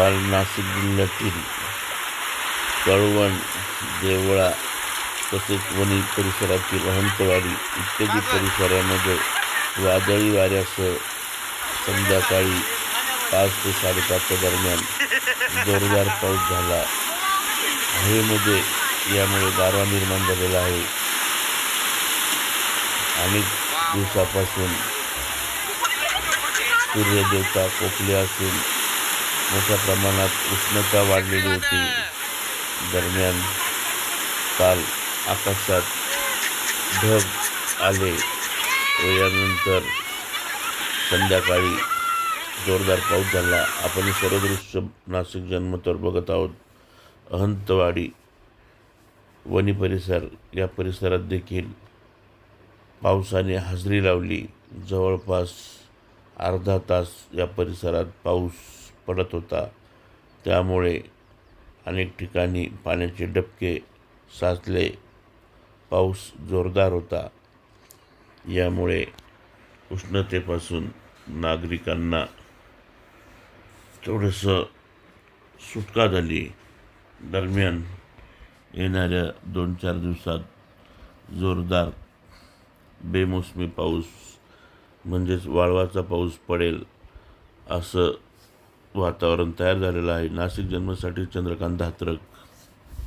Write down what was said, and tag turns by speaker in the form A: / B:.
A: काल नाशिक जिल्ह्यातील कळवण देवळा तसेच वणी परिसरातील अहंतवाडी इत्यादी परिसरामध्ये वादळी वाऱ्यासह संध्याकाळी पाच ते साडेपाचच्या दरम्यान जोरदार पाऊस झाला. हवेमध्ये यामुळे गारवा निर्माण झालेला आहे. अनेक दिवसापासून सूर्यदेवता कोकले असून मोठ्या प्रमाणात उष्णता वाढलेली होती. दरम्यान काल आकाशात ढग आले. व यानंतर संध्याकाळी जोरदार पाऊस झाला. आपण हे सर्व दृश्य नाशिक जन्मतर बघत आहोत. अहंतवाडी वनी परिसर या परिसरात देखील पावसाने हजेरी लावली. जवळपास अर्धा तास या परिसरात पाऊस पडत होता. त्यामुळे अनेक ठिकाणी पाण्याचे डबके साचले. पाऊस जोरदार होता. यामुळे उष्णतेपासून नागरिकांना थोडंसं सुटका झाली. दरम्यान येणाऱ्या दोन चार दिवसात जोरदार बेमोसमी पाऊस म्हणजेच वाळवाचा पाऊस पडेल असं वातावरण तयार झालेलं आहे. नाशिक जन्मासाठी चंद्रकांत धात्रक.